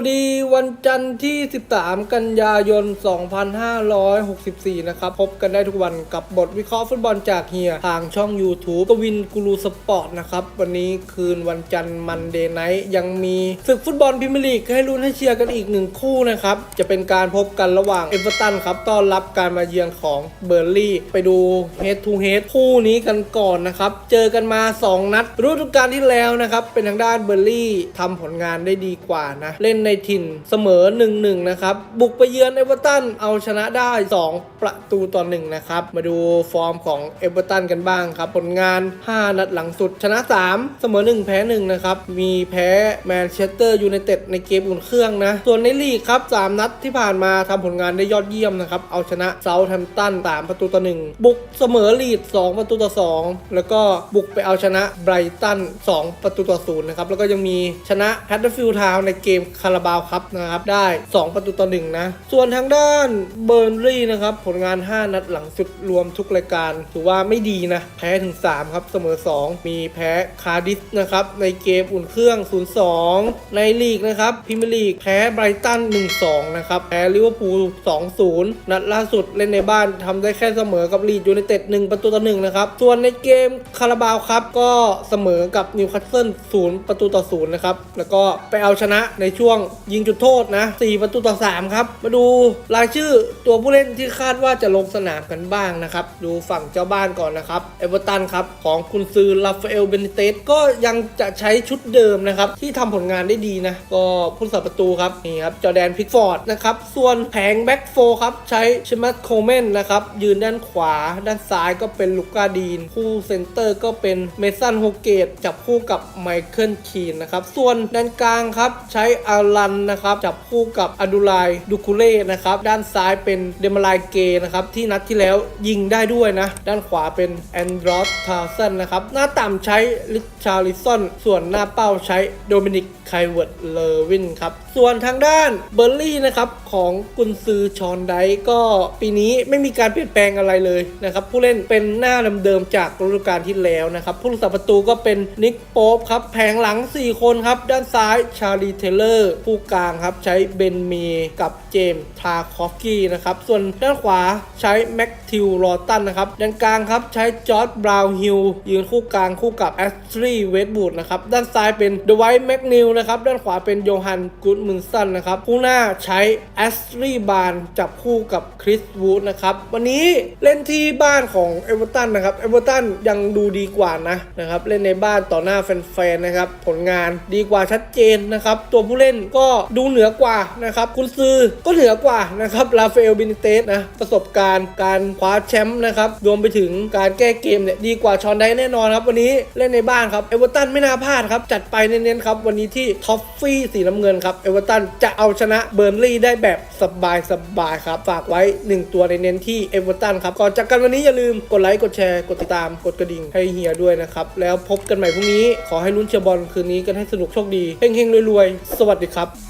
วัสดีวันจันทร์ที่ 13 กันยายน 2564 นะครับ พบกันได้ทุกวันกับบทวิเคราะห์ฟุตบอลจากเฮีย ทางช่อง YouTube กวินกูรูสปอร์ตนะครับ วันนี้คืนวันจันทร์มันเดย์ไนท์ยังมีศึกฟุตบอลพรีเมียร์ลีกให้ลุ้นให้เชียร์กันอีกหนึ่งคู่นะครับ จะเป็นการพบกันระหว่างเอเวอร์ตันครับ ต้อนรับการมาเยือนของเบอร์ลี่ ไปดูเฮดทูเฮดคู่นี้กันก่อนนะครับ เจอกันมา 2 นัดฤดูกาลที่แล้วนะครับเป็นทางด้านเบอร์ลี่ทำผลงานได้ดีกว่านะเล่นในถิ่นเสมอ 1-1 นะครับ บุกไปเยือนเอเวอร์ตันเอาชนะได้ 2 ประตูต่อ1นะครับ มาดูฟอร์มของเอเวอร์ตันกันบ้างครับ ผลงาน 5 นัดหลังสุด ชนะ 3 เสมอ 1 แพ้ 1 นะครับ มีแพ้แมนเชสเตอร์ยูไนเต็ดในเกมอุ่นเครื่องนะ ส่วนในลีกครับ 3 นัดที่ผ่านมาทำผลงานได้ยอดเยี่ยมนะครับ เอาชนะเซาท์แฮมป์ตัน3ประตูต่อ1บุกเสมอลีด 2 ประตูต่อ 2 แล้วก็บุกไปเอาชนะไบรตัน 2 ประตูต่อ0นะครับ แล้วก็ยังมีชนะแฮตเตอร์ฟิลด์ทาวน์ในเกมคาาราบาวครับนะครับได้ 2 ประตูต่อ1นะ ส่วนทางด้านเบอร์นลี่นะครับผลงาน 5 นัดหลังสุดรวมทุกรายการ ถือว่าไม่ดีนะ แพ้ถึง 3 ครับ เสมอ 2 มีแพ้คาร์ดิสนะครับ ในเกมอุ่นเครื่อง 0-2 ในลีกนะครับพิมลีกแพ้ไบรตัน 1-2 นะครับ แพ้ลิเวอร์พูล 2-0 นัดล่าสุดเล่นในบ้านทำได้แค่เสมอกับลีดยูไนเต็ด 1 ประตูต่อ1นะครับ ส่วนในเกมคาราบาวครับก็เสมอกับนิวคาสเซิล 0 ประตูต่อ 0 นะครับ แล้วก็ไปเอาชนะในช่วงยิงจุดโทษนะ 4 ประตูต่อ 3 ครับ มาดูรายชื่อตัวผู้เล่นที่คาดว่าจะลงสนามกันบ้างนะครับ ดูฝั่งเจ้าบ้านก่อนนะครับ เอเวอร์ตันครับ ของคุณซือราฟาเอลเบนเตสก็ยังจะใช้ชุดเดิมนะครับ ที่ทำผลงานได้ดีนะ ก็ผู้สาประตูครับ นี่ครับ จอแดนพิกฟอร์ดนะครับ ส่วนแผงแบ็กโฟครับ ใช้ชมัตโคเมนนะครับ ยืนด้านขวา ด้านซ้ายก็เป็นลูก้าดีน คู่เซนเตอร์ก็เป็นเมสันโฮเกตจับคู่กับไมเคิลคีนนะครับ ส่วนด้านกลางครับ ใช้อารนนะครับจับคู่กับอดูไลดูคูเล่นะครับด้านซ้ายเป็นเดมาไลเกนะครับที่นัดที่แล้วยิงได้ด้วยนะ ด้านขวาเป็นแอนดรอสทาร์สันนะครับหน้าต่ำใช้ลิชาริสันส่วนหน้าเป้าใช้โดมินิกไคเวิร์ดเลวินครับส่วนทางด้านเบอร์ลี่นะครับของกุนซือชอนไดก็ปีนี้ไม่มีการเปลี่ยนแปลงอะไรเลยนะครับผู้เล่นเป็นหน้าเดิมๆจากฤดูกาลที่แล้วนะครับผู้รักษาประตูก็เป็นนิกโป๊ปครับแผงหลัง 4 คนครับ ด้านซ้ายชาลีเทเลอร์ผู้กลางครับ ใช้เบนเมีกับเจมส์ทาคอฟกี้นะครับ ส่วนด้านขวาใช้แม็กทิวลอตันนะครับด้านกลางครับ ใช้จอร์ดบราวน์ฮิลยืนคู่กลางคู่กับแอสตรีเวสบูดนะครับด้านซ้ายเป็นเดวิดแม็กนิลนะครับด้านขวาเป็นโยฮันกูดมึนสันนะครับคู่หน้าใช้แอสตรีบานจับคู่กับคริสวูดนะครับวันนี้เล่นที่บ้านของเอเวอร์ตันนะครับเอเวอร์ตันยังดูดีกว่านะนะครับเล่นในบ้านต่อหน้าแฟนๆนะครับผลงานดีกว่าชัดเจนนะครับตัวผู้เล่นก็ดูเหนือกว่านะครับคุณซือก็เหนือกว่านะครับราเอลบินิเตสนะประสบการณ์การคว้าแชมป์นะครับรวมไปถึงการแก้เกมเนี่ยดีกว่าชอนได้แน่นอนครับ วันนี้เล่นในบ้านครับเอเวอร์ตันไม่น่าพลาดครับ จัดไปเน้นๆครับ วันนี้ที่ท็อฟฟี่สีน้ำเงินครับเอเวอร์ตันจะเอาชนะเบอร์นลี่ได้แบบสบายๆครับ ฝากไว้ 1 ตัวในเน้นที่เอเวอร์ตันครับ ก่อนจากกันวันนี้อย่าลืมกดไลค์กดแชร์กดติดตามกดกระดิ่งให้เฮียด้วยนะครับแล้วพบกันใหม่พรุ่งนี้ขอให้ลุ้นเชียร์บอลคืนนี้กันให้สนุกโชคดีเฮงๆรวยๆสวัสดีครับ